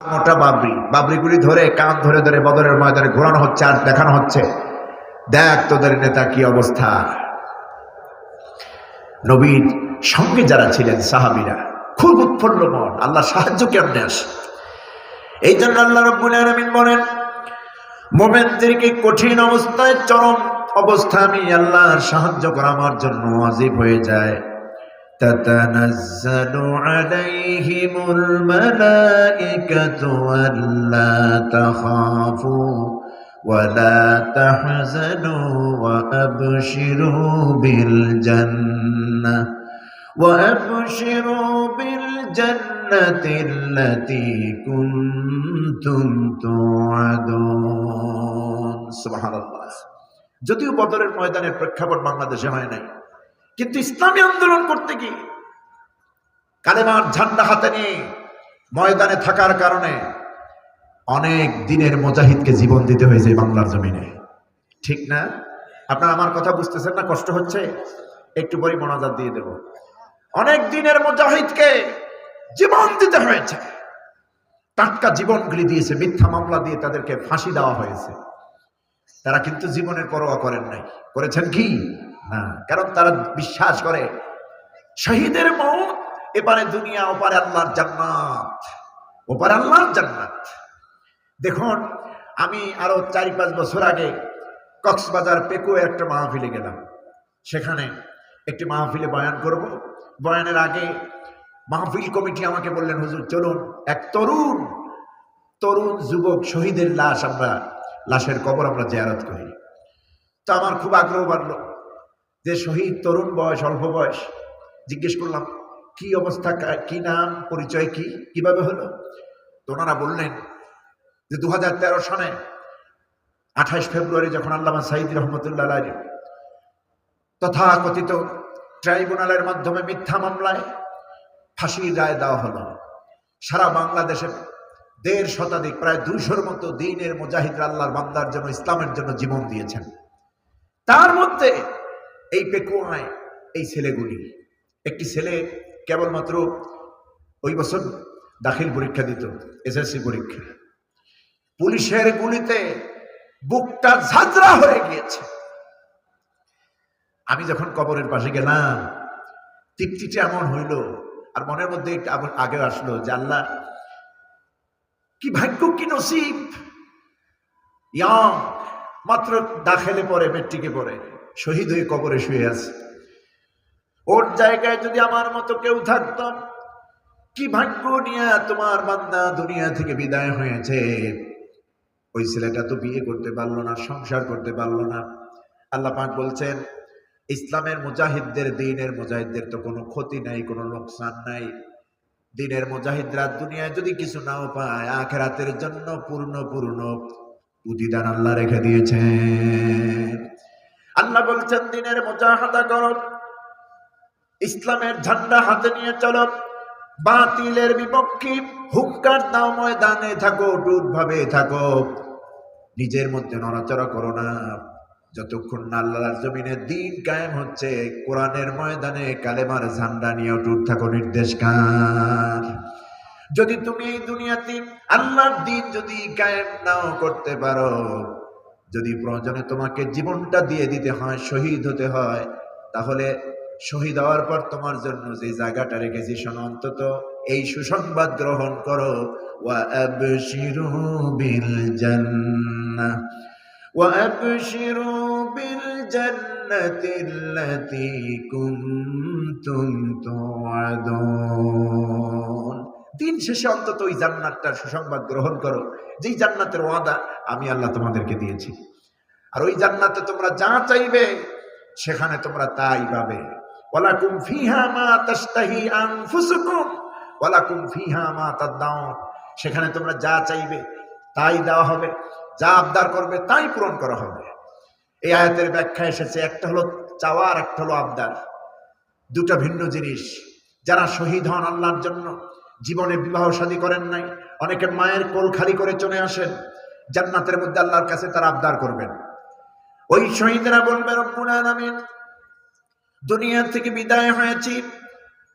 মোটা বাবরি। বাবরিগুলি ধরে, কান ধরে ধরে বদরের ময়দানে ঘোরানো হচ্ছে আর দেখানো হচ্ছে। দেখ তোদের নেতা কি অবস্থা। নবীর সঙ্গে যারা ছিলেন সাহাবিরা, খুব উৎফুল্ল মন। আল্লাহ সাহায্য কেমনে আসে? এই জন্য আল্লাহ রব্বুল আলামিন বলেন, মোমেনদেরকে কঠিন অবস্থায়, চরম অবস্থা আমি আল্লাহর সাহায্য করা আমার জন্য ওয়াজিব হয়ে যায়। تتنزل عليهم الملائكة ألا تخافوا ولا تحزنوا وأبشروا بالجنة وأبشروا بالجنة التي كنتم توعدون سبحان الله যদিও বদরের ময়দানের প্রেক্ষাপট বাংলাদেশে হয় নাই কিন্তু ইসলামী আন্দোলন করতে গিয়ে কালেমার ঝান্ডা হাতে নিয়ে ময়দানে থাকার কারণে অনেক দিনের মুজাহিদকে জীবন দিতে হয়েছে বাংলার জমিনে। ঠিক না? আপনার আমার কথা বুঝতেছেন না? কষ্ট হচ্ছে? একটু পরে মনাজাত দিয়ে দেব। অনেক দিনের মুজাহিদকে জীবন দিতে হয়েছে। টাটকা জীবনগুলি দিয়েছে, মিথ্যা মামলা দিয়ে তাদেরকে ফাঁসি দেওয়া হয়েছে। তারা কিন্তু জীবনের পরোয়া করেন নাই। করেছেন কি? না, কারণ তারা বিশ্বাস করে, শহীদের মৌ এপারে দুনিয়া, ওপারে আল্লাহর জান্নাত, ওপারে আল্লাহর জান্নাত। দেখুন, আমি আরও চারি পাঁচ বছর আগে কক্সবাজার পেকো একটা মাহফিলে গেলাম। সেখানে একটি মাহফিলে বয়ান করব। বয়ানের আগে মাহফিল কমিটি আমাকে বললেন, হুজুর, চলুন, এক তরুণ তরুণ যুবক শহীদের লাশ আমরা, লাশের কবর আমরা জেয়ারত করি। তো আমার খুব আগ্রহ বাড়লো। যে শহীদ তরুণ বয়স, অল্প বয়স, জিজ্ঞেস করলাম, কি অবস্থা? কি নাম? পরিচয় কি? কীভাবে হলো? তো ওনারা বললেন যে দু সনে আঠাশ ফেব্রুয়ারি যখন আল্লামা সাইদ রহমতুল্লাহ তথাকথিত ট্রাইব্যুনালের মাধ্যমে মিথ্যা মামলায় ফাঁসির রায় দেওয়া হলো। সারা বাংলাদেশে দেড় শতাধিক, প্রায় দুইশোর মতো দিনের মুজাহিদ আল্লাহর বান্দার জন্য, ইসলামের জন্য জীবন দিয়েছেন। তার মধ্যে এই পেকুয়ায় এই ছেলেগুলি। একটি ছেলে কেবলমাত্র ওই বছর দাখিল পরীক্ষা দিত, এসএসসি পরীক্ষা। পুলিশের গুলিতে বুকটা ঝাঁঝরা হয়ে গিয়েছে। আমি যখন কবরের পাশে গেলাম তৃপ্তিটা এমন হইল আর মনের মধ্যে আগে আসলো যে আল্লাহ, কি ভাগ্য, কি নসিব। ইয়াং মাত্র দাখেলে পরে, মেট্রিকে পড়ে শহীদ হয়ে কবরে শুয়ে আছে। ওর জায়গায় যদি আমার মতো কেউ থাকতাম কি ভাগ্য নিয়ে তোমার বান্দা দুনিয়া থেকে বিদায় হয়েছে? ওই ছেলেটা তো বিয়ে করতে পারল না, সংসার করতে পারল না। আল্লাহ পাক বলছেন, ইসলামের মুজাহিদদের, দিনের মুজাহিদদের তো কোনো ক্ষতি নাই, কোনো লোকসান নাই। দিনের মুজাহিদরা দুনিয়ায় যদি কিছু নাও পায়, আখেরাতের জন্য পূর্ণ পূর্ণ প্রতিদান আল্লাহ রেখে দিয়েছেন। আল্লাহ বলছেন, দিনের মুজাহাদা করো। ইসলামের ঝান্ডা হাতে নিয়ে চলো। বাতিলের বিপক্ষে হুক্কার দাও ময়দানে থাকো ডুব ভাবে থাকো। নিজের মধ্যে নড়াচড়া করো না। যতক্ষণ না আল্লাহর জমিনে দিন কায়েম হচ্ছে, কোরআনের ময়দানে কালেমার ঝান্ডা নিয়ে টুট থাকো নির্দেশ কার যদি তুমি এই দুনিয়াতে আল্লাহর দিন যদি কায়েম নাও করতে পারো যদি প্রয়োজনে তোমাকে জীবনটা দিয়ে দিতে হয় শহীদ হতে হয় তাহলে শহীদ হওয়ার পর তোমার জন্য যে জায়গাটা রেখেছি শোনো অন্তত এই সুসংবাদ গ্রহণ করো وأبشروا بالجنة وأبشروا بالجنة التي كنتم توعدون দিন শেষে অন্তত ওই জান্নাতটার সুসংবাদ গ্রহণ করো। যেই জান্নাতের ওয়াদা আমি আল্লাহ তোমাদেরকে দিয়েছি। আর ওই জান্নাতে তোমরা যা চাইবে, সেখানে তোমরা তাই পাবে। ওয়ালাকুম ফিহা মা তাশতাহি আনফুসুকুম, ওয়ালাকুম ফিহা মা তাদাউন সেখানে তোমরা যা চাইবে, তাই দেওয়া হবে। যা আবদার করবে, তাই পূরণ করা হবে। এই আয়াতের ব্যাখ্যা এসেছে, একটা হলো চাওয়া আর একটা হলো আবদার। দুটো ভিন্ন জিনিস। যারা শহীদ হন আল্লাহর জন্য জীবনে বিবাহ শাদী করেন নাই। অনেকে মায়ের কোল খালি করে চলে আসেন। জান্নাতের মধ্যে আল্লাহর কাছে তারা আবদার করবেন। ওই শহীদরা বলবে, রব্বুল আলামিন, দুনিয়া থেকে বিদায় হয়েছি।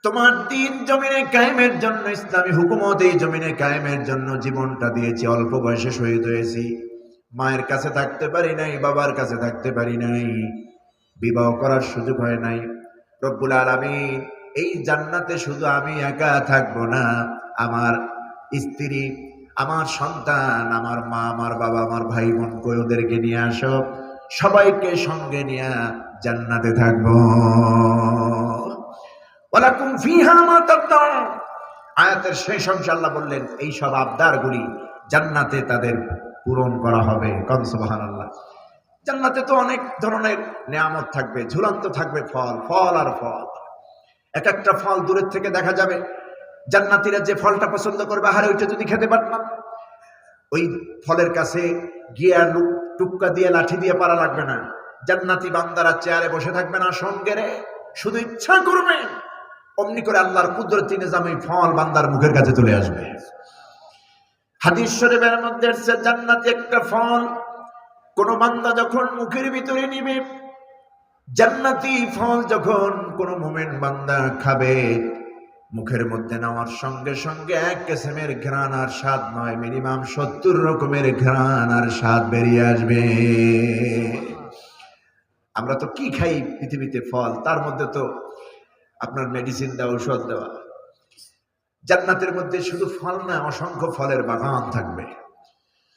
তোমার দিন জমিনে কায়েমের জন্য, ইসলামী হুকুমত এই জমিনে কায়েমের জন্য জীবনটা দিয়েছি। অল্প বয়সে শহীদ হয়েছি। মায়ের কাছে থাকতে পারি নাই, বাবার কাছে থাকতে পারি নাই। বিবাহ করার সুযোগ হয় নাই। রব্বুল আলামিন এই জান্নাতে শুধু আমি একা থাকব না, আমার স্ত্রী, আমার সন্তান, আমার মা, আমার বাবা, আমার ভাই বোন কই ওদেরকে নিয়ে আসো? সবাইকে সঙ্গে নিয়ে জান্নাতে থাকব। ওয়ালাকুম ফিহা মা আয়াতের শেষ অংশে আল্লাহ বললেন, এই সব আবদারগুলি জান্নাতে তাদের পূরণ করা হবে। কন সুবহানাল্লাহ। জান্নাতে তো অনেক ধরনের নিয়ামত থাকবে, ঝুলন্ত থাকবে ফল ফল আর ফল। এক একটা ফল দূরের থেকে দেখা যাবে। জান্নাতিরা যে ফলটা পছন্দ করবে, আহারে ওইটা যদি খেতে পারতাম ওই ফলের কাছে গিয়ে টুক্কা দিয়ে, লাঠি দিয়ে পারা লাগবে না। জান্নাতি বান্দারা চেয়ারে বসে থাকবে না সঙ্গেরে শুধু ইচ্ছা করবে, অমনি করে আল্লাহর কুদরতি নিজামে ফল বান্দার মুখের কাছে চলে আসবে। হাদিস শরীফের মধ্যে জান্নাতি একটা ফল, কোন বান্দা যখন মুখের ভিতরে নিবে জান্নাতি ফল যখন কোন মোমেন বান্দা খাবে, মুখের মধ্যে নেওয়ার সঙ্গে সঙ্গে এক কেসেমের ঘ্রাণ আর স্বাদ নয়, মিনিমাম সত্তর রকমের ঘ্রাণ আর স্বাদ বেরিয়ে আসবে। আমরা তো কি খাই পৃথিবীতে ফল? তার মধ্যে তো আপনার মেডিসিন দেওয়া, ঔষধ দেওয়া। জান্নাতের মধ্যে শুধু ফল না, অসংখ্য ফলের বাগান থাকবে।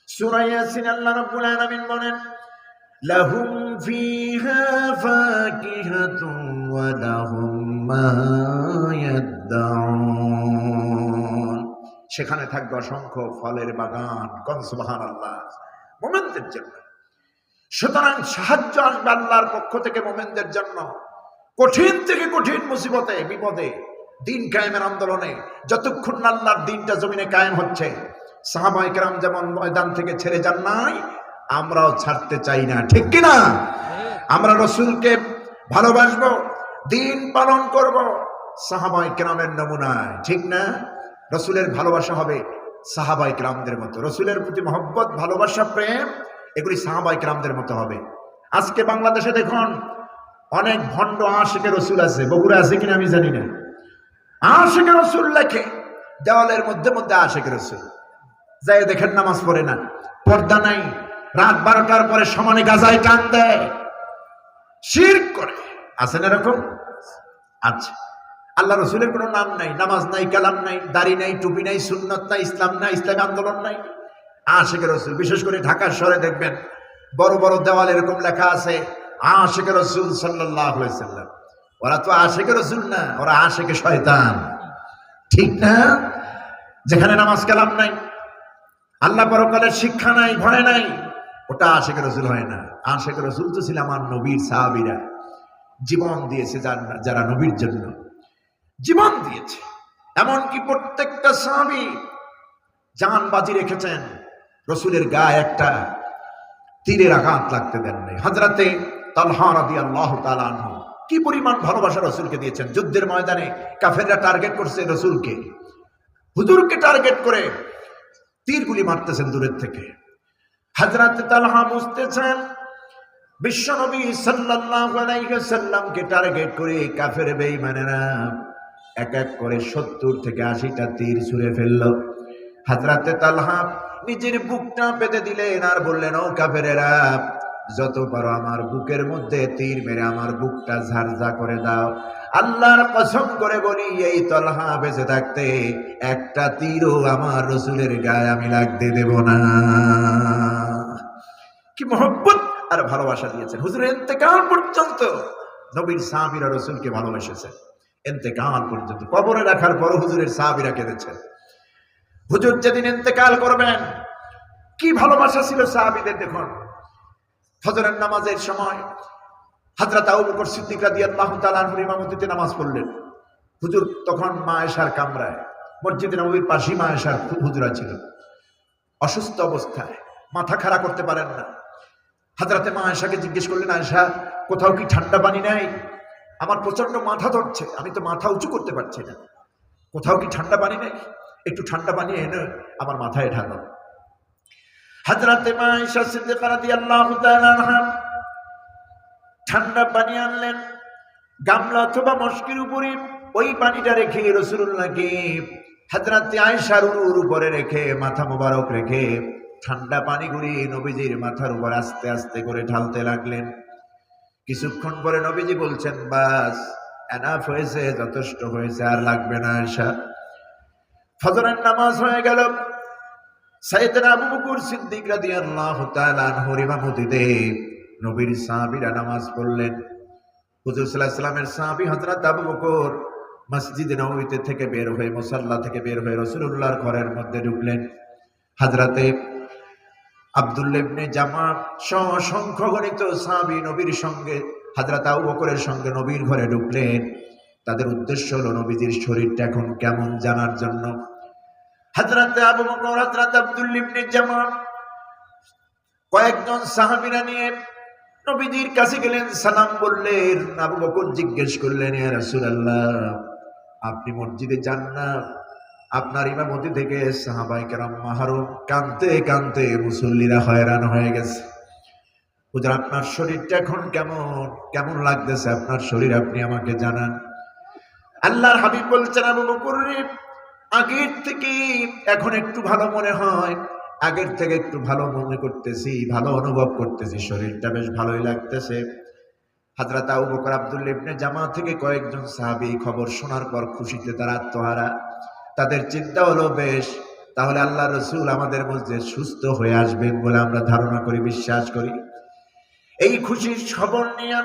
সুরাইয়াসিন আল্লাহ রাব্বুল আলামিন বলেন ফিহা ফাকিহাতুন ওয়া লাহুম মা ইয়াদদাউন সেখানে থাকবে অসংখ্য ফলের বাগান, কন সুবহানাল্লাহ? মোমেনদের জন্য। সুতরাং সাহায্য আসবে আল্লাহর পক্ষ থেকে মোমেনদের জন্য। কঠিন থেকে কঠিন মুসিবতে, বিপদে, দিন কায়েমের আন্দোলনে, যতক্ষণ আল্লাহর দিনটা জমিনে কায়েম হচ্ছে সাহাবাই কেরাম যেমন ময়দান থেকে ছেড়ে যান নাই আমরাও ছাড়তে চাই না, ঠিক কিনা? আমরা রসুলকে ভালোবাসবো, দিন পালন করব সাহাবাই কেরামের নমুনায়, ঠিক না? রসুলের ভালোবাসা হবে সাহাবাই কেরামদের মতো। রসুলের প্রতি মহব্বত, ভালোবাসা, প্রেম, এগুলি সাহাবাই কেরামদের মতো হবে। আজকে বাংলাদেশে দেখুন, অনেক ভণ্ড আশেকে রসুল আছে। বগুড়া আছে কিনা আমি জানি না। আশেকে রসুল লেখে, দেওয়ালের মধ্যে মধ্যে আশেকে রসুল। যাই দেখেন, নামাজ পড়ে না। পর্দা নাই। রাত বারোটার পরে সমানে গাজায় টান দেয়। শির করে। আছেন এরকম? আচ্ছা আল্লাহ রসুলের কোনো নাম নাই, নামাজ নাই, কালাম নাই, দাড়ি নাই, টুপি নাই, সুন্নত নাই, ইসলাম নাই, ইসলামী আন্দোলন নাই। আশেকে রসুল, বিশেষ করে ঢাকার শহরে দেখবেন, বড় বড় দেওয়াল এরকম লেখা আছে, আশেকে রসুল সাল্লাহ ওরা তো আশেকে রসুল না, ওরা আশেকে শয়তান। ঠিক না? যেখানে নামাজ কালাম নাই, আল্লাহ পরকালের শিক্ষা নাই, ভয় নাই ওটা আশেখ রসুল হয় না। আশেখ রসুল তো ছিল আমার নবীর সাহাবিরা। জীবন দিয়েছে যার- নবীর জন্য। জীবন দিয়েছে। এমনকি প্রত্যেকটা সাহাবি জান বাজি রেখেছেন। রসুলের গায়ে একটা তীরের আঘাত লাগতে দেন নাই। হাজরাতে কি পরিমাণ ভালোবাসা রসুলকে দিয়েছেন? যুদ্ধের ময়দানে কাফেররা টার্গেট করছে রসুলকে। হুজুরকে টার্গেট করে তীরগুলি মারতেছেন দূরের থেকে। হাজরাত তালহা বুঝতেছেন, বিশ্বনবী সাল্লামকে টার্গেট করে কাফের বেঈমানেরা এক এক করে সত্তর থেকে আশিটা তীর ছুঁড়ে ফেলল। হাজরাতে তালহা নিজের বুকটা পেতে দিলেন আর বললেন, ও কাফেরেরা, যত পারো আমার বুকের মধ্যে তীর মেরে আমার বুকটা ঝারঝা করে দাও। আল্লাহর কসম করে বলি, এই তলহা বেঁচে থাকতে একটা তীরও আমার রসুলের গায়ে আমি লাগতে দেব না। কি মহব্বত? আর ভালোবাসা দিয়েছেন। হুজুর, এতেকাল পর্যন্ত নবীর সাহাবিরা, রসুলকে ভালোবেসেছেন। এতেকাল পর্যন্ত। কবরে রাখার পর হুজুরের সাহাবিরা কেঁদেছেন। হুজুর যেদিন এতেকাল করবেন, কি ভালোবাসা ছিল সাহাবিদের দেখুন। ফজরের নামাজের সময় হাজরত আবু বকর সিদ্দিক রাদিয়াল্লাহু তাআলা আনহুর ইমামতিতে নামাজ পড়লেন। হুজুর তখন মা কামরায়, মসজিদে নবীর পাশেই মা আয়েশার হুজুরা ছিল অসুস্থ অবস্থায়, মাথা খাড়া করতে পারেন না। হাজরাতে মা আয়েশাকে জিজ্ঞেস করলেন, আয়েশা, কোথাও কি ঠান্ডা পানি নাই? আমার প্রচণ্ড মাথা ধরছে, আমি তো মাথা উঁচু করতে পারছি না। কোথাও কি ঠান্ডা পানি নেই? একটু ঠান্ডা পানি এনে আমার মাথায় ঢালো। হাজরাতে মা আয়েশা সিদ্দিকা রাদিয়াল্লাহু তাআলা আনহা ঠান্ডা পানি আনলেন, গামলা অথবা মস্কির উপরে ওই পানিটা রেখে রসুল্লাহকে হাজরাতে আয়সার উপরে রেখে, মাথা মোবারক রেখে ঠান্ডা পানি ঘুরিয়ে নবীজির মাথার উপর আস্তে আস্তে করে ঢালতে লাগলেন। কিছুক্ষণ পরে নবীজি বলছেন, বাস এনাফ হয়েছে, যথেষ্ট হয়েছে, আর লাগবে না আয়সা ফজরের নামাজ হয়ে গেল। সাইয়েদনা আবু বকর সিদ্দিক রাদিয়াল্লাহু তাআলা আনহুর ইমামতিতে নবীর সাহাবীরা নামাজ পড়লেন। হুজুর সাল্লাল্লাহু আলাইহি সাল্লামের সাহাবী হযরত আবু বকর মসজিদে নববীতে থেকে বের হয়ে, মুসাল্লা থেকে বের হয়ে রাসূলুল্লাহর ঘরের মধ্যে ঢুকলেন। হযরতে আব্দুল্লাহ ইবনে জামা সহ অসংখ্য গণিত সাহাবী নবীর সঙ্গে, হযরত আবু বকরের সঙ্গে নবীর ঘরে ঢুকলেন। তাদের উদ্দেশ্য হলো নবীজির শরীরটা এখন কেমন জানার জন্য। হযরত আবু বকর, হযরত আব্দুল্লাহ ইবনে জামা কয়েকজন সাহাবীরা নিয়ে নবীজির কাছে গেলেন, সালাম বললেন। আবু বকর জিজ্ঞেস করলেন, ইয়া রাসূলুল্লাহ, আপনি মসজিদে যান না? আপনার ইমামতি থেকে সাহাবাই কেরাম মাহারুম কানতে কানতে মুসল্লিরা হয়রান হয়ে গেছে। হুজুর, আপনার শরীরটা এখন কেমন? কেমন লাগতেছে? আপনার শরীর আপনি আমাকে জানান। আল্লাহর হাবিব বলছেন, আবু বকর আগের থেকে এখন একটু ভালো মনে হয়। আগের থেকে একটু ভালো মনে করতেছি, ভালো অনুভব করতেছি। শরীরটা বেশ ভালোই লাগতেছে। হাজরাত আবু বকর আব্দুল্লাহ ইবনে জামা থেকে কয়েকজন সাহাবী খবর শোনার পর খুশিতে তারা আত্মহারা। তাদের চিন্তা হলো, বেশ, তাহলে আল্লাহ রসুল আমাদের মধ্যে সুস্থ হয়ে আসবেন বলে আমরা ধারণা করি, বিশ্বাস করি। এই খুশির খবর নিয়ে,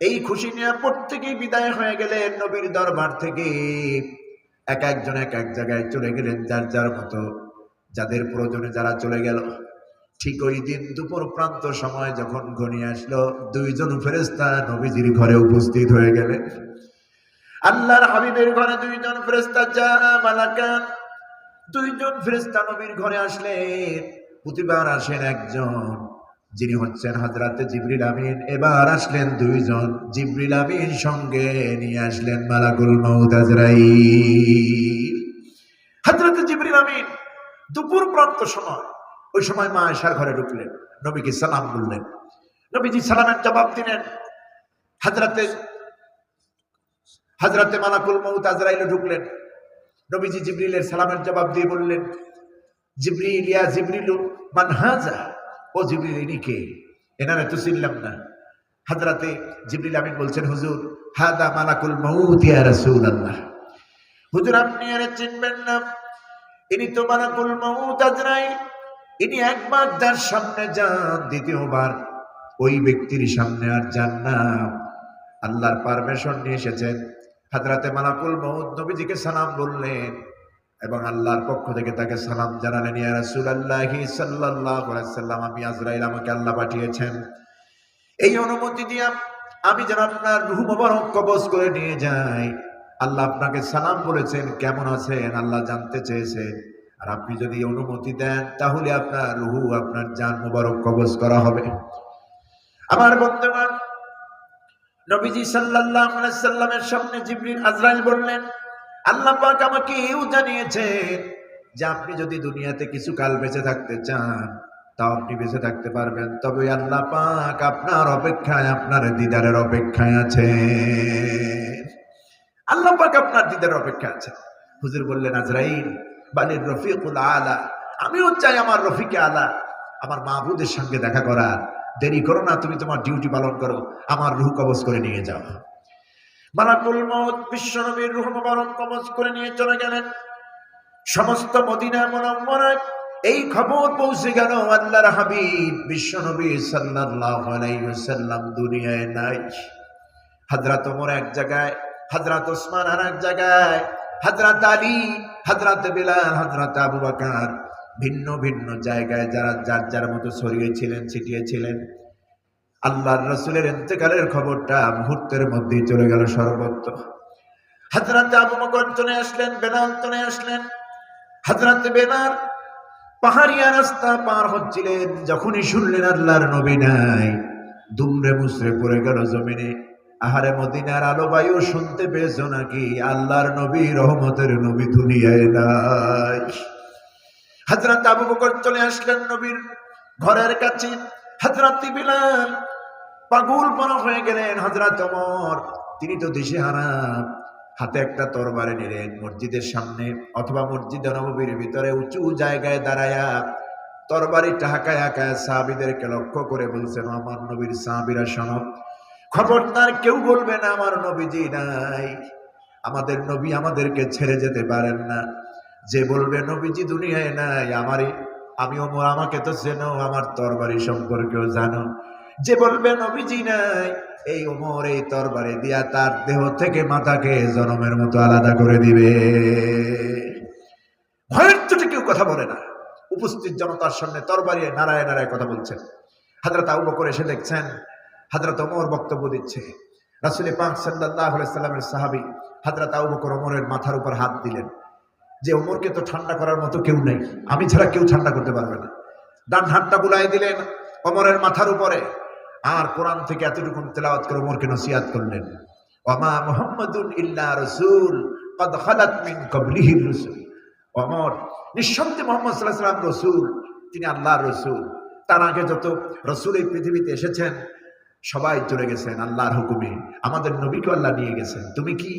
এই খুশি নিয়ে প্রত্যেকেই বিদায় হয়ে গেলেন নবীর দরবার থেকে। এক একজন এক এক জায়গায় চলে গেলেন, যার যার মতো যাদের প্রয়োজনে যারা চলে গেল। ঠিক ওই দিন দুপুর প্রান্ত সময় যখন ঘনিয়ে আসলো, দুইজন ফেরেস্তা নবীজির ঘরে উপস্থিত হয়ে গেলেন। আল্লাহর হাবিবের ঘরে দুইজন ফেরেস্তা মালাকান। দুইজন ফেরেস্তা নবীর ঘরে আসলেন। প্রতিবার আসেন একজন, যিনি হচ্ছেন হাজরাতে জিবরিল আমিন। এবার আসলেন দুইজন, জিবরিল আমিন সঙ্গে নিয়ে আসলেন মালাকুল মৌদ আজরাইল। হাজরাতে জিবরিল আমিন দুপুর প্রান্ত সময়, ওই সময় মা আয়সার ঘরে ঢুকলেন, নবীকে সালাম বললেন। নবীজি সালামের জবাব দিলেন হাজরাতে হাজরাতে মালাকুল মৌত আজরাইল ঢুকলেন। নবীজি জিবরিলের সালামের জবাব দিয়ে বললেন, জিবরিল, ইয়া জিবরিল, মান হাজা? ও জিবরিল, ইনি কে? এনারা তো চিনলাম না। হাজরাতে জিবরিল আমিন বলছেন, হুজুর, হাদা মালাকুল মৌত ইয়া রাসূলুল্লাহ। হুজুর, আপনি এর চিনবেন না। ইনি তো মালাকুল মৌত আজরাইল। ইনি একবার যার সামনে যান, দ্বিতীয়বার ওই ব্যক্তির সামনে আর যান না। আল্লাহর পারমিশন নিয়ে এসেছেন। হাজরাতে মালাকুল মৌদ নবীজিকে সালাম বললেন এবং আল্লাহর পক্ষ থেকে তাকে সালাম জানালেন সাল্লাম, আমি আজরাইল আমাকে আল্লাহ পাঠিয়েছেন। এই অনুমতি দিয়ে আমি যেন আপনার রূহ মোবারক কবজ করে নিয়ে যাই। আল্লাহ আপনাকে সালাম বলেছেন, কেমন আছেন? আল্লাহ জানতে চেয়েছেন। আর আপনি যদি অনুমতি দেন, তাহলে আপনার রুহু, আপনার জান মোবারক কবজ করা হবে। আমার বন্ধুগণ নবীজি আলাইহি সাল্লামের সামনে জিবরিল আজরাইল বললেন, আল্লাহ পাক আমাকে এও জানিয়েছেন যে আপনি যদি দুনিয়াতে কিছু কাল বেঁচে থাকতে চান, তাও আপনি বেঁচে থাকতে পারবেন। তবে আল্লাহ পাক আপনার অপেক্ষায়, আপনার দিদারের অপেক্ষায় আছে। আল্লাহ পাক আপনার দিদারের অপেক্ষা আছে। হুজুর বললেন, আজরাইল বালির রফিকুল আলা, আমিও চাই আমার রফিকে আলা, আমার মাহবুদের সঙ্গে দেখা করার। দেরি করো না, তুমি তোমার ডিউটি পালন করো, আমার রুহ কবজ করে নিয়ে যাও। মালাকুল মত বিশ্বনবীর রুহ মোবারক কবজ করে নিয়ে চলে গেলেন। সমস্ত মদিনা মনম্বরায় এই খবর পৌঁছে গেল আল্লাহর হাবিব বিশ্বনবী সাল্লাল্লাহু আলাইহি ওয়াসাল্লাম দুনিয়ায় নাই। হযরত ওমর এক জায়গায়, হযরত ওসমান আর এক জায়গায়, হযরত আলী, হযরত বিলাল, হযরত আবু বকর। ভিন্ন ভিন্ন জায়গায় যারা যার যার মতো ছড়িয়েছিলেন, ছিটিয়েছিলেন। আল্লাহর রসুলের ইন্তেকালের খবরটা মুহূর্তের মধ্যেই চলে গেল সর্বত্র। হাজরাত আবু বকর চলে আসলেন বেলাল চলে আসলেন। হাজরাত বেলাল পাহাড়িয়া রাস্তা পার হচ্ছিলেন, যখনই শুনলেন আল্লাহর নবী নাই, দুমড়ে মুসরে পড়ে গেল জমিনে। আহারে মদিনার আলো বায়ু শুনতে পেয়েছ নাকি? আল্লাহর নবী রহমতের নবী দুনিয়ায় নাই। হাজরাত আবু বকর চলে আসলেন নবীর ঘরের কাছে। হাজরাত বিলাল পাগল পনা হয়ে গেলেন। হাজরাত ওমর, তিনি তো দেশে হারাম। হাতে একটা তরবারে নিলেন মসজিদের সামনে অথবা মসজিদ নববীর ভিতরে উঁচু জায়গায় দাঁড়ায়া তরবারি টাকায় হাকায় সাহাবিদেরকে লক্ষ্য করে বলছেন, আমার নবীর সাহাবিরা সনব খবরদার কেউ বলবে না, আমার নবীজি নাই। আমাদের নবী আমাদেরকে ছেড়ে যেতে পারেন না। যে বলবে, নবীজি, দুনিয়ায় নাই, আমারই। আমি ওমর, আমাকে তো চেনো, আমার তরবারি সম্পর্কেও জানো। যে বলবে, নবীজি, নাই। এই ওমর এই তরবারি দিয়া তার দেহ থেকে মাথাকে জনমের মতো আলাদা করে দিবে। ভয়ের চোটে কেউ কথা বলে না। উপস্থিত জনতার সামনে তরবারি নারায় নারায় কথা বলছেন। হাজরত আবু বকর এসে দেখছেন হাজরত ওমর বক্তব্য দিচ্ছে। রাসুল পাক সাল্লাহ সাল্লামের সাহাবি হাজরত আবু বকর ওমরের মাথার উপর হাত দিলেন। যে ওমরকে তো ঠান্ডা করার মতো কেউ নেই। আমি ছাড়া কেউ ঠান্ডা করতে পারবে না। ডান হাতটা বুলাই দিলেন অমরের মাথার উপরে। আর কোরআন থেকে এতটুকু তেলাওয়াত করে ওমরকে নসিয়াত করলেন। ওমা মোহাম্মদুল ইল্লা রসুল, কদ মিন কবলিহির রসুল। অমর নিঃসন্দেহে মোহাম্মদ সাল্লাহ সাল্লাম রসুল, তিনি আল্লাহর রসুল। তার আগে যত রসুল এই পৃথিবীতে এসেছেন, সবাই চলে গেছেন আল্লাহর হুকুমে। আমাদের নবীকে আল্লাহ নিয়ে গেছেন। তুমি কি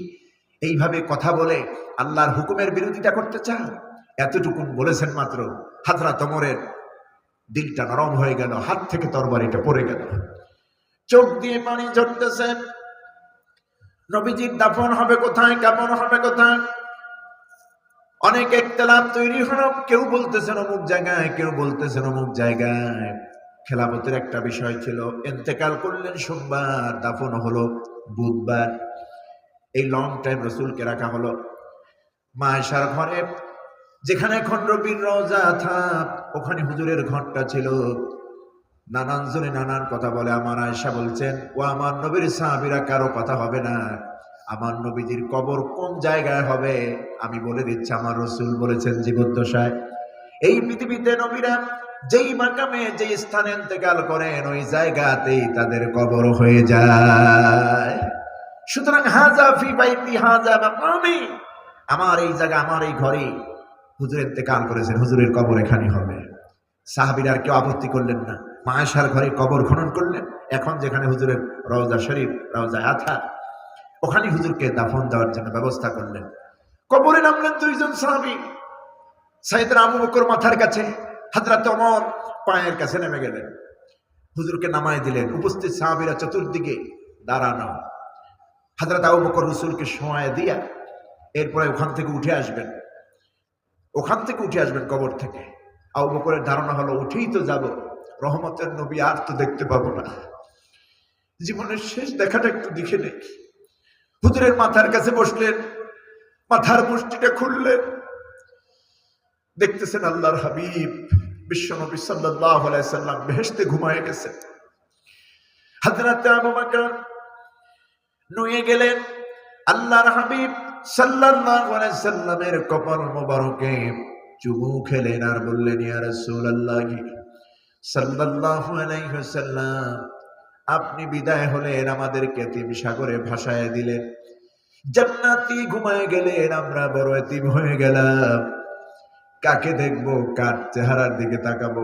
এইভাবে কথা বলে আল্লাহর হুকুমের বিরোধিতা করতে চান? এতটুকুন বলেছেন মাত্র হাজরা তমরের দিলটা নরম হয়ে গেল, হাত থেকে তরবারিটা পড়ে গেল। চোখ দিয়ে পানি ঝরতেছে। নবীজির দাফন হবে কোথায়, কেমন হবে কোথায়? অনেক একতলাপ তৈরি হলো, কেউ বলতেছেন অমুক জায়গায়, কেউ বলতেছেন অমুক জায়গায়। খেলাপথের একটা বিষয় ছিল এতেকাল করলেন সোমবার, দাফন হলো বুধবার। এই লং টাইম রসুলকে রাখা হলো। মায়েশার ঘরে, যেখানে খণ্ডবীর রওজা থাপ, ওখানে হুজুরের ঘরটা ছিল। নানান জনে নানান কথা বলে, আমার আয়সা বলছেন, ও আমার নবীর সাহাবিরা, কারও কথা হবে না। আমার নবীজির কবর কোন জায়গায় হবে? আমি বলে দিচ্ছি, আমার রসুল বলেছেন জীবদ্দশায়। এই পৃথিবীতে নবীরা যেই মাকামে, যেই স্থানে ইন্তেকাল করেন, ওই জায়গাতেই তাদের কবর হয়ে যায়। সুতরাং হাজা ফি বাইতি, হাজা মাকামি। আমার এই জায়গা, আমার এই ঘরে হুজুর ইন্তেকাল করেছেন, হুজুরের কবর এখানে হবে। সাহাবিরা কেউ আপত্তি করলেন না। মায়েশার ঘরে কবর খনন করলেন, এখন যেখানে হুজুরের রওজা শরীফ, রওজা আথা ওখানে হুজুরকে দাফন দেওয়ার জন্য ব্যবস্থা করলেন। কবরে নামলেন দুইজন সাহাবি। সাইদের আবু বকর মাথার কাছে হাজরাত অমর পায়ের কাছে নেমে গেলেন। হুজুরকে নামায় দিলেন। উপস্থিত সাহাবিরা চতুর্দিকে দাঁড়ানো। হাজরত আবু বকর রসুলকে সময় দিয়া এরপরে ওখান থেকে উঠে আসবেন। ওখান থেকে উঠে আসবেন কবর থেকে। আবু বকরের ধারণা হলো, উঠেই তো যাব, রহমতের নবী আর তো দেখতে পাবো না। জীবনের শেষ দেখাটা একটু দেখে নেই। হুজুরের মাথার কাছে বসলেন, মাথার মুষ্টিটা খুললেন। দেখতেছেন আল্লাহর হাবিব বিশ্বনবী সাল্লাহ সাল্লাম বেহেস্তে ঘুমায় গেছে হাজরাতে আবু বকর নুয়ে গেলেন। আল্লাহর হাবিব সাল্লাল্লাহু সাল্লামের কপাল মোবারকে চুমু খেলেন আর বললেন আপনি বিদায় হলেন, আমাদেরকে এতিম সাগরে ভাসায় দিলেন। জান্নাতি ঘুমায় গেলেন, আমরা বড় এতিম হয়ে গেলাম। কাকে দেখব? কার চেহারার দিকে তাকাবো?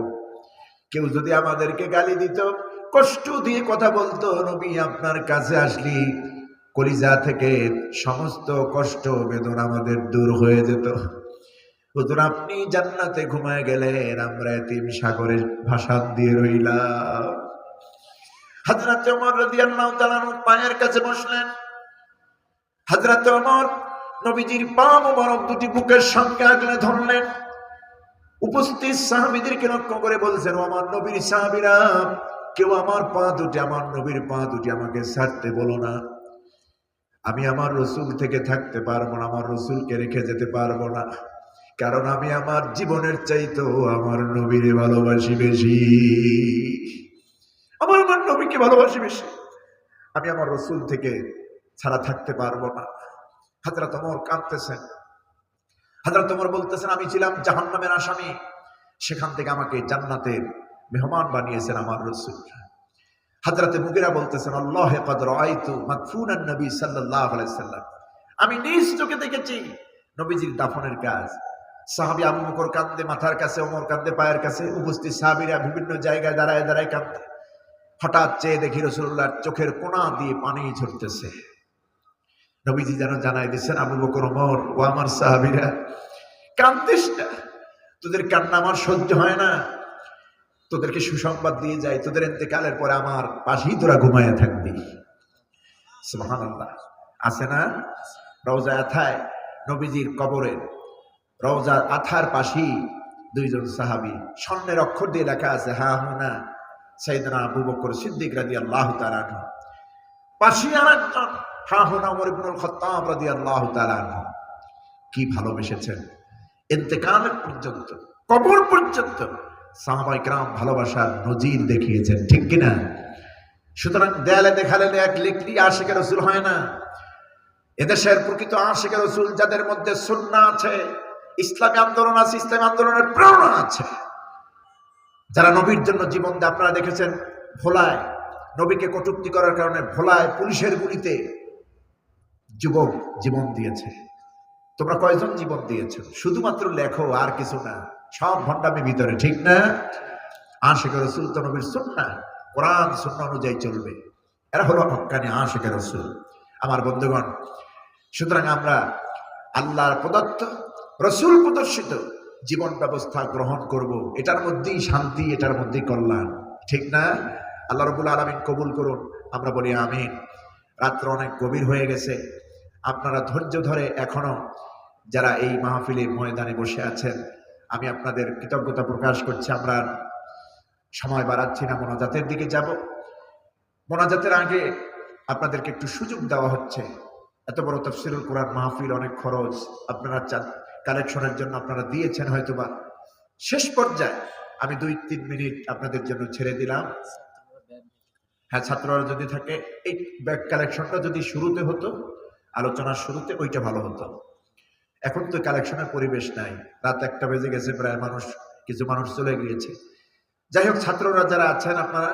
কেউ যদি আমাদেরকে গালি দিত, কষ্ট দিয়ে কথা বলতো, নবী আপনার কাছে আসলি কলিজা থেকে সমস্ত কষ্ট বেদনা আমাদের দূর হয়ে যেত। আপনি জান্নাতে ঘুমায় গেলেন, আমরা এতিম সাগরে ভাসান দিয়ে রইলাম। হাজরাত ওমর রাদিয়াল্লাহু পায়ের কাছে বসলেন। হাজরাত ওমর নবীজির পা মোবারক দুটি বুকের সঙ্গে আগলে ধরলেন। উপস্থিত সাহাবিদেরকে লক্ষ্য করে বলছেন আমার নবীর সাহাবিরা, কেউ আমার পা দুটি, আমার নবীর পা দুটি আমাকে ছাড়তে বলো না। আমি আমার রসুল থেকে থাকতে পারব না, আমার রসুলকে রেখে যেতে পারব না। কারণ আমি আমার জীবনের চাইতো আমার নবীরে ভালোবাসি বেশি। আমার আমার নবীকে ভালোবাসি বেশি। আমি আমার রসুল থেকে ছাড়া থাকতে পারব না। হাজরা তোমার কাঁদতেছেন। হাজরা তোমার বলতেছেন, আমি ছিলাম জাহান্নামের আসামি। সেখান থেকে আমাকে জান্নাতের মেহমান বানিয়েছেন আমার রসুল। হাজরাতে মুগিরা বলতেছেন, আল্লাহ কদর আইতু মাকফুনান নবী সাল্লাল্লাহু সাল্লাম। আমি নিজ চোখে দেখেছি নবীজির দাফনের কাজ। সাহাবী আবু বকর কান্দে মাথার কাছে, ওমর কান্দে পায়ের কাছে, উপস্থিত সাহাবীরা বিভিন্ন জায়গায় দাঁড়ায় দাঁড়ায় কান্দে হঠাৎ চেয়ে দেখি রসুল্লাহর চোখের কোনা দিয়ে পানি ঝরতেছে। নবীজি যেন জানাই দিচ্ছেন, আবু বকর, ওমর, ও আমার সাহাবিরা কান্দিস না। তোদের কান্না আমার সহ্য হয় না। তোদেরকে সুসংবাদ দিয়ে যাই তোদের এতেকালের পরে আমার পাশেই তোরা ঘুমাইয়া থাকবি। আছে না? রওজা আথায় নবীজির কবরের রওজা আথার পাশেই দুইজন সাহাবি স্বর্ণের অক্ষর দিয়ে লেখা আছে, হা হুনা সাইদনা আবু বকর সিদ্দিক রাদি আল্লাহ তালান পাশে আর একজন হা হুনা ওমর খত্তাব রাদি আল্লাহ তালান কি ভালোবেসেছেন। এতেকালের পর্যন্ত, কবর পর্যন্ত সাহাবাই গ্রাম ভালোবাসার নজির দেখিয়েছেন, ঠিক কিনা? সুতরাং দেয়ালে দেখালে এক লিখলি আশেকের রসুল হয় না। এদেশের প্রকৃত আশেকের রসুল যাদের মধ্যে সুন্না আছে, ইসলামী আন্দোলন আছে, ইসলামী আন্দোলনের প্রেরণা আছে। যারা নবীর জন্য জীবন দেয়, আপনারা দেখেছেন ভোলায়, নবীকে কটুক্তি করার কারণে ভোলায় পুলিশের গুলিতে যুবক জীবন দিয়েছে। তোমরা কয়জন জীবন দিয়েছ? শুধুমাত্র লেখো আর কিছু না। সব ভণ্ডামি ভিতরে, ঠিক না? আশেখ রসুল তো নবীর সুন্না কোরআন সুন্না অনুযায়ী চলবে। এরা হলো হকানি আশেখ রসুল। আমার বন্ধুগণ, সুতরাং আমরা আল্লাহর প্রদত্ত, রসুল প্রদর্শিত জীবন ব্যবস্থা গ্রহণ করব। এটার মধ্যেই শান্তি, এটার মধ্যেই কল্যাণ, ঠিক না? আল্লাহ রবুল আলমিন কবুল করুন। আমরা বলি আমিন। রাত্র অনেক গভীর হয়ে গেছে। আপনারা ধৈর্য ধরে এখনও যারা এই মাহফিলের ময়দানে বসে আছেন আমি আপনাদের কৃতজ্ঞতা প্রকাশ করছি। আমরা সময় বাড়াচ্ছি না, মোনাজাতের দিকে যাব। মোনাজাতের আগে আপনাদেরকে একটু সুযোগ দেওয়া হচ্ছে। এত বড় তফসিরুল কোরআন মাহফিল, অনেক খরচ। আপনারা কালেকশনের জন্য আপনারা দিয়েছেন হয়তোবা। শেষ পর্যায়ে আমি দুই, তিন মিনিট আপনাদের জন্য ছেড়ে দিলাম। হ্যাঁ ছাত্ররা যদি থাকে, এই ব্যাগ কালেকশনটা যদি শুরুতে হতো, আলোচনার শুরুতে ওইটা ভালো হতো। এখন তো কালেকশনের পরিবেশ নাই। রাত একটা বেজে গেছে, প্রায় মানুষ, কিছু মানুষ চলে গিয়েছে। যাই হোক, ছাত্ররা যারা আছেন, আপনারা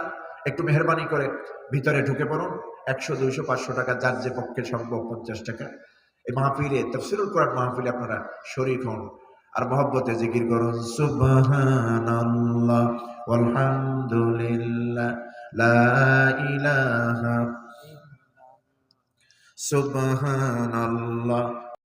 একটু মেহরবানি করে ভিতরে ঢুকে পড়ুন। একশো, দুইশো, পাঁচশো টাকা, যার যে পক্ষে সম্ভব পঞ্চাশ টাকা। এই মাহফিলে, তফসিলুল কোরআন মাহফিলে আপনারা শরীফ হন। আর মহব্বতে জিকির করুন, সুবহানাল্লাহ আলহামদুলিল্লাহ লা ইলাহা সুবহানাল্লাহ।